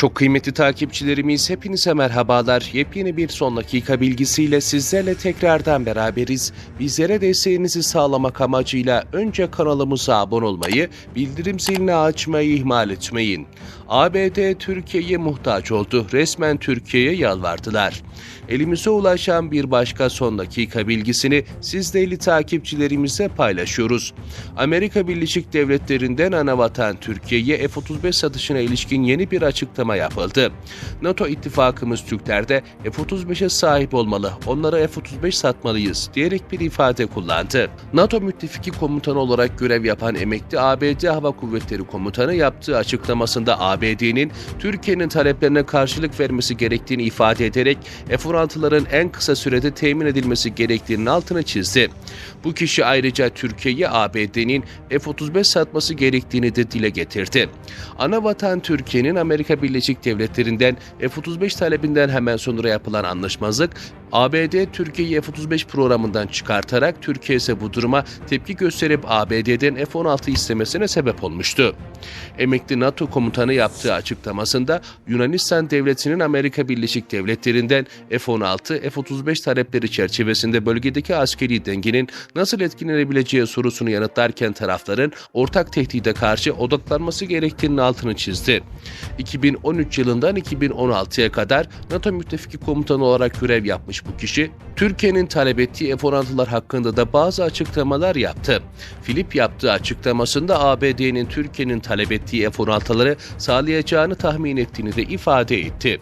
Çok kıymetli takipçilerimiz hepinize merhabalar. Yepyeni bir son dakika bilgisiyle sizlerle tekrardan beraberiz. Bizlere desteğinizi sağlamak amacıyla önce kanalımıza abone olmayı, bildirim zilini açmayı ihmal etmeyin. ABD Türkiye'ye muhtaç oldu. Resmen Türkiye'ye yalvardılar. Elimize ulaşan bir başka son dakika bilgisini siz değerli takipçilerimize paylaşıyoruz. Amerika Birleşik Devletleri'nden anavatan Türkiye'ye F-35 satışına ilişkin yeni bir açıklama yapıldı. NATO ittifakımız Türklerde F-35'e sahip olmalı, onlara F-35 satmalıyız diyerek bir ifade kullandı. NATO müttefiki komutanı olarak görev yapan emekli ABD Hava Kuvvetleri Komutanı yaptığı açıklamasında ABD'nin Türkiye'nin taleplerine karşılık vermesi gerektiğini ifade ederek F-16'ların en kısa sürede temin edilmesi gerektiğinin altını çizdi. Bu kişi ayrıca Türkiye'ye ABD'nin F-35 satması gerektiğini de dile getirdi. Ana vatan Türkiye'nin Amerika Birleşik Devletleri'nden F-35 talebinden hemen sonra yapılan anlaşmazlık, ABD Türkiye'yi F-35 programından çıkartarak Türkiye ise bu duruma tepki gösterip ABD'den F-16 istemesine sebep olmuştu. Emekli NATO komutanı yaptığı açıklamasında Yunanistan Devleti'nin Amerika Birleşik Devletleri'nden F-16, F-35 talepleri çerçevesinde bölgedeki askeri dengenin nasıl etkilenebileceği sorusunu yanıtlarken tarafların ortak tehdide karşı odaklanması gerektiğinin altını çizdi. 2013 yılından 2016'ya kadar NATO müttefiki komutanı olarak görev yapmış bu kişi, Türkiye'nin talep ettiği F-16'lar hakkında da bazı açıklamalar yaptı. Filip yaptığı açıklamasında ABD'nin Türkiye'nin talep ettiği F-16'ları sağlayacağını tahmin ettiğini de ifade etti.